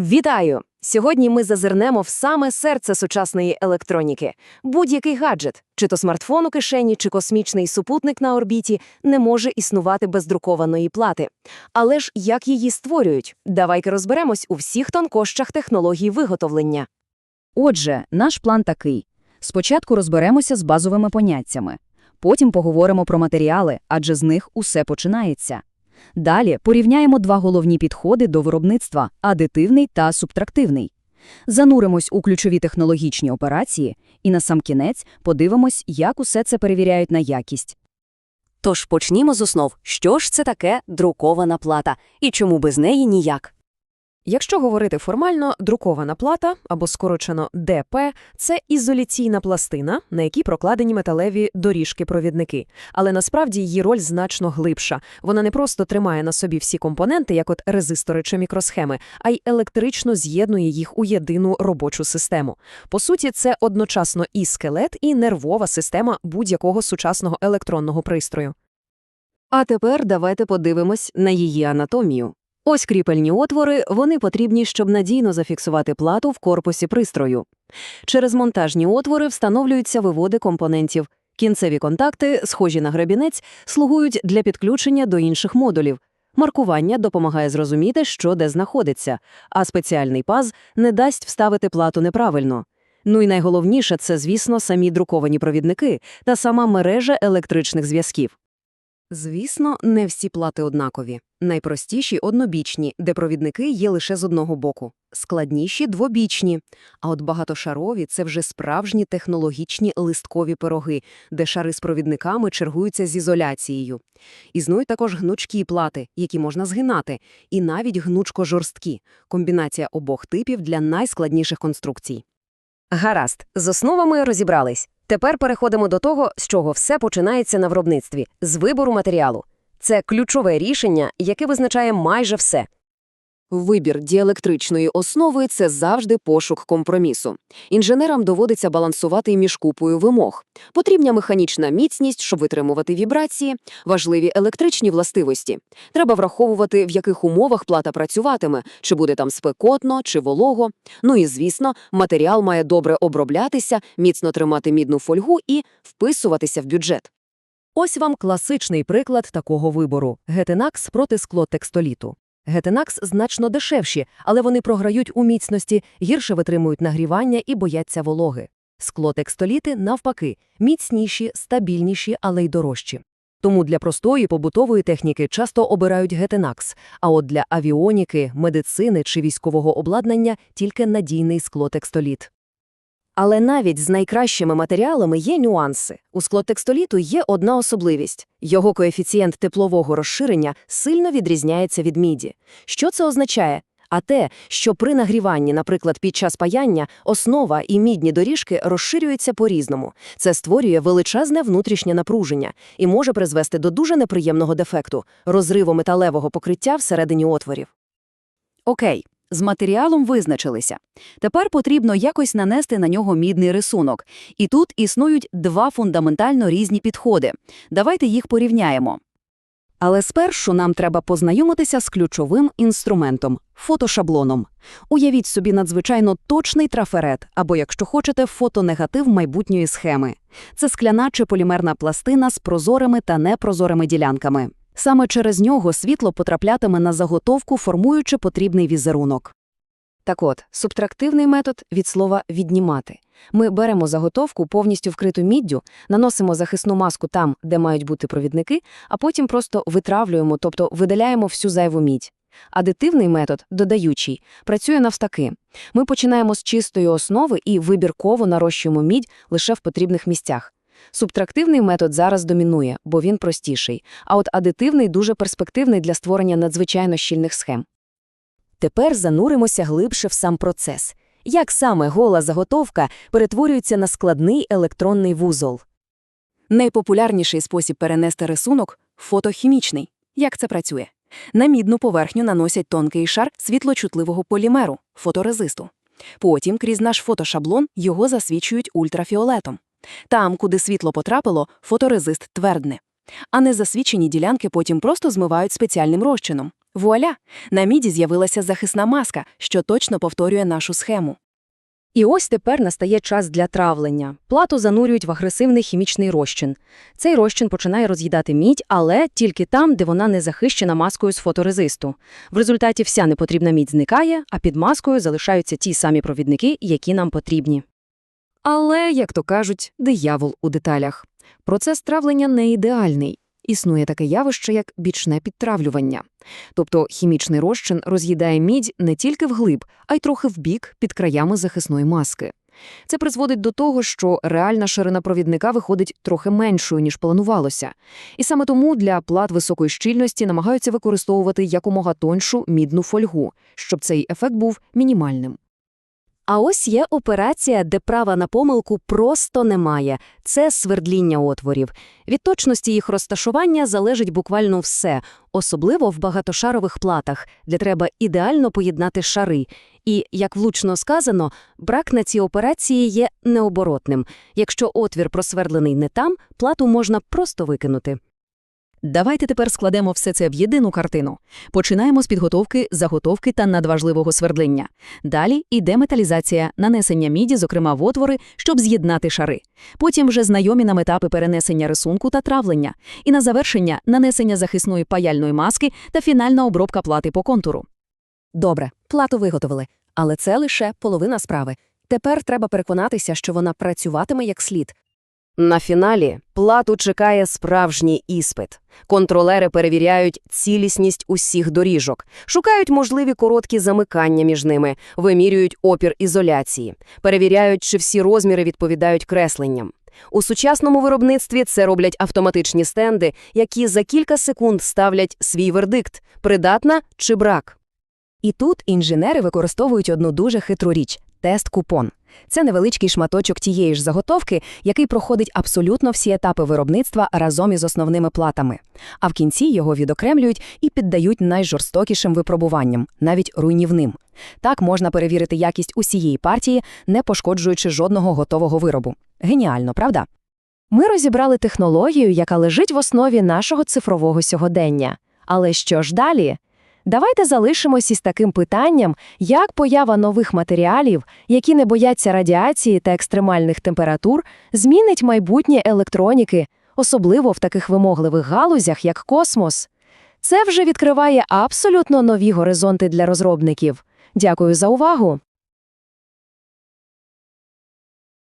Вітаю! Сьогодні ми зазирнемо в саме серце сучасної електроніки. Будь-який гаджет, чи то смартфон у кишені, чи космічний супутник на орбіті, не може існувати без друкованої плати. Але ж як її створюють? Давайте розберемось у всіх тонкощах технологій виготовлення. Отже, наш план такий. Спочатку розберемося з базовими поняттями. Потім поговоримо про матеріали, адже з них усе починається. Далі порівняємо два головні підходи до виробництва – адитивний та субтрактивний. Зануримось у ключові технологічні операції і на сам кінець подивимось, як усе це перевіряють на якість. Тож почнімо з основ. Що ж це таке друкована плата? І чому без неї ніяк? Якщо говорити формально, друкована плата, або скорочено ДП, це ізоляційна пластина, на якій прокладені металеві доріжки-провідники. Але насправді її роль значно глибша. Вона не просто тримає на собі всі компоненти, як от резистори чи мікросхеми, а й електрично з'єднує їх у єдину робочу систему. По суті, це одночасно і скелет, і нервова система будь-якого сучасного електронного пристрою. А тепер давайте подивимось на її анатомію. Ось кріпельні отвори, вони потрібні, щоб надійно зафіксувати плату в корпусі пристрою. Через монтажні отвори встановлюються виводи компонентів. Кінцеві контакти, схожі на гребінець, слугують для підключення до інших модулів. Маркування допомагає зрозуміти, що де знаходиться, а спеціальний паз не дасть вставити плату неправильно. Ну і найголовніше – це, звісно, самі друковані провідники та сама мережа електричних зв'язків. Звісно, не всі плати однакові. Найпростіші – однобічні, де провідники є лише з одного боку. Складніші – двобічні. А от багатошарові – це вже справжні технологічні листкові пироги, де шари з провідниками чергуються з ізоляцією. Існують також гнучкі плати, які можна згинати, і навіть гнучко-жорсткі – комбінація обох типів для найскладніших конструкцій. Гаразд, з основами розібрались. Тепер переходимо до того, з чого все починається на виробництві – з вибору матеріалу. Це ключове рішення, яке визначає майже все. Вибір діелектричної основи – це завжди пошук компромісу. Інженерам доводиться балансувати між купою вимог. Потрібна механічна міцність, щоб витримувати вібрації, важливі електричні властивості. Треба враховувати, в яких умовах плата працюватиме, чи буде там спекотно, чи волого. Ну і, звісно, матеріал має добре оброблятися, міцно тримати мідну фольгу і вписуватися в бюджет. Ось вам класичний приклад такого вибору – гетенакс проти склотекстоліту. Гетенакс значно дешевші, але вони програють у міцності, гірше витримують нагрівання і бояться вологи. Склотекстоліти, навпаки, міцніші, стабільніші, але й дорожчі. Тому для простої побутової техніки часто обирають гетенакс, а от для авіоніки, медицини чи військового обладнання тільки надійний склотекстоліт. Але навіть з найкращими матеріалами є нюанси. У склотекстоліту є одна особливість – його коефіцієнт теплового розширення сильно відрізняється від міді. Що це означає? А те, що при нагріванні, наприклад, під час паяння, основа і мідні доріжки розширюються по-різному. Це створює величезне внутрішнє напруження і може призвести до дуже неприємного дефекту – розриву металевого покриття всередині отворів. Окей, з матеріалом визначилися. Тепер потрібно якось нанести на нього мідний рисунок. І тут існують два фундаментально різні підходи. Давайте їх порівняємо. Але спершу нам треба познайомитися з ключовим інструментом – фотошаблоном. Уявіть собі надзвичайно точний трафарет, або, якщо хочете, фотонегатив майбутньої схеми. Це скляна чи полімерна пластина з прозорими та непрозорими ділянками. Саме через нього світло потраплятиме на заготовку, формуючи потрібний візерунок. Так от, субтрактивний метод від слова «віднімати». Ми беремо заготовку, повністю вкриту міддю, наносимо захисну маску там, де мають бути провідники, а потім просто витравлюємо, тобто видаляємо всю зайву мідь. Адитивний метод, додаючий, працює навтаки. Ми починаємо з чистої основи і вибірково нарощуємо мідь лише в потрібних місцях. Субтрактивний метод зараз домінує, бо він простіший, а от адитивний дуже перспективний для створення надзвичайно щільних схем. Тепер зануримося глибше в сам процес. Як саме гола заготовка перетворюється на складний електронний вузол? Найпопулярніший спосіб перенести рисунок – фотохімічний. Як це працює? На мідну поверхню наносять тонкий шар світлочутливого полімеру – фоторезисту. Потім крізь наш фотошаблон його засвічують ультрафіолетом. Там, куди світло потрапило, фоторезист твердне. А незасвічені ділянки потім просто змивають спеціальним розчином. Вуаля! На міді з'явилася захисна маска, що точно повторює нашу схему. І ось тепер настає час для травлення. Плату занурюють в агресивний хімічний розчин. Цей розчин починає роз'їдати мідь, але тільки там, де вона не захищена маскою з фоторезисту. В результаті вся непотрібна мідь зникає, а під маскою залишаються ті самі провідники, які нам потрібні. Але, як то кажуть, диявол у деталях. Процес травлення не ідеальний. Існує таке явище, як бічне підтравлювання. Тобто хімічний розчин роз'їдає мідь не тільки вглиб, а й трохи вбік під краями захисної маски. Це призводить до того, що реальна ширина провідника виходить трохи меншою, ніж планувалося. І саме тому для плат високої щільності намагаються використовувати якомога тоньшу мідну фольгу, щоб цей ефект був мінімальним. А ось є операція, де права на помилку просто немає. Це свердління отворів. Від точності їх розташування залежить буквально все, особливо в багатошарових платах, де треба ідеально поєднати шари. І, як влучно сказано, брак на цій операції є необоротним. Якщо отвір просвердлений не там, плату можна просто викинути. Давайте тепер складемо все це в єдину картину. Починаємо з підготовки, заготовки та надважливого свердлення. Далі йде металізація, нанесення міді, зокрема в отвори, щоб з'єднати шари. Потім вже знайомі нам етапи перенесення рисунку та травлення. І на завершення нанесення захисної паяльної маски та фінальна обробка плати по контуру. Добре, плату виготовили. Але це лише половина справи. Тепер треба переконатися, що вона працюватиме як слід. На фіналі плату чекає справжній іспит. Контролери перевіряють цілісність усіх доріжок, шукають можливі короткі замикання між ними, вимірюють опір ізоляції, перевіряють, чи всі розміри відповідають кресленням. У сучасному виробництві це роблять автоматичні стенди, які за кілька секунд ставлять свій вердикт – придатна чи брак. І тут інженери використовують одну дуже хитру річ – тест-купон. Це невеличкий шматочок тієї ж заготовки, який проходить абсолютно всі етапи виробництва разом із основними платами. А в кінці його відокремлюють і піддають найжорстокішим випробуванням, навіть руйнівним. Так можна перевірити якість усієї партії, не пошкоджуючи жодного готового виробу. Геніально, правда? Ми розібрали технологію, яка лежить в основі нашого цифрового сьогодення. Але що ж далі? Давайте залишимось із таким питанням, як поява нових матеріалів, які не бояться радіації та екстремальних температур, змінить майбутнє електроніки, особливо в таких вимогливих галузях, як космос. Це вже відкриває абсолютно нові горизонти для розробників. Дякую за увагу!